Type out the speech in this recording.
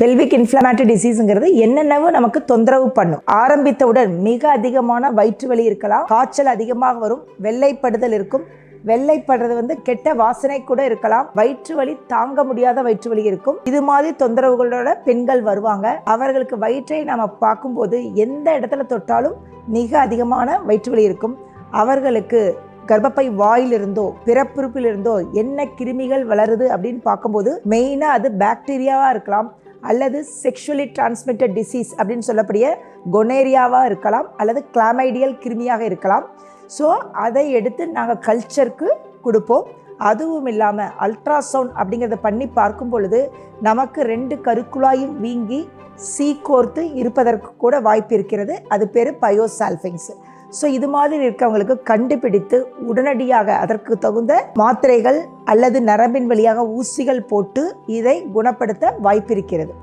Pelvic inflammatory டிசீஸுங்கிறது என்னென்னவோ நமக்கு தொந்தரவு பண்ணும். ஆரம்பித்தவுடன் மிக அதிகமான வயிற்று வலி இருக்கலாம். காய்ச்சல் அதிகமாக வரும். வெள்ளைப்படுதல் இருக்கும். வெள்ளைப்படுறது வந்து கெட்ட வாசனை கூட இருக்கலாம். வயிற்று வலி தாங்க முடியாத வயிற்று வலி இருக்கும். இது மாதிரி தொந்தரவுகளோட பெண்கள் வருவாங்க. அவர்களுக்கு வயிற்றை நாம் பார்க்கும்போது எந்த இடத்துல தொட்டாலும் மிக அதிகமான வயிற்று வலி இருக்கும். அவர்களுக்கு கர்ப்பப்பை வாயிலிருந்தோ பிறப்புறுப்பிலிருந்தோ என்ன கிருமிகள் வளருது அப்படின்னு பார்க்கும்போது மெயினாக அது பாக்டீரியாவாக இருக்கலாம். அல்லது செக்ஷுவலி டிரான்ஸ்மிட்டட் டிசீஸ் அப்படின்னு சொல்லக்கூடிய கொனேரியாவாக இருக்கலாம் அல்லது கிளாமைடியல் கிருமியாக இருக்கலாம். ஸோ அதை எடுத்து நாங்கள் கல்ச்சருக்கு கொடுப்போம். அதுவும் இல்லாமல் அல்ட்ராசவுண்ட் அப்படிங்கிறத பண்ணி பார்க்கும் பொழுது நமக்கு ரெண்டு கருக்குழாயும் வீங்கி சீ கோர்த்து இருப்பதற்கு கூட வாய்ப்பு இருக்கிறது. அது பேர் பயோசால்ஃபிங்ஸ் ஸோ இது மாதிரி இருக்கவங்களுக்கு கண்டுபிடித்து உடனடியாக அதற்கு தகுந்த மாத்திரைகள் அல்லது நரம்பின் வழியாக ஊசிகள் போட்டு இதை குணப்படுத்த வாய்ப்பிருக்கிறது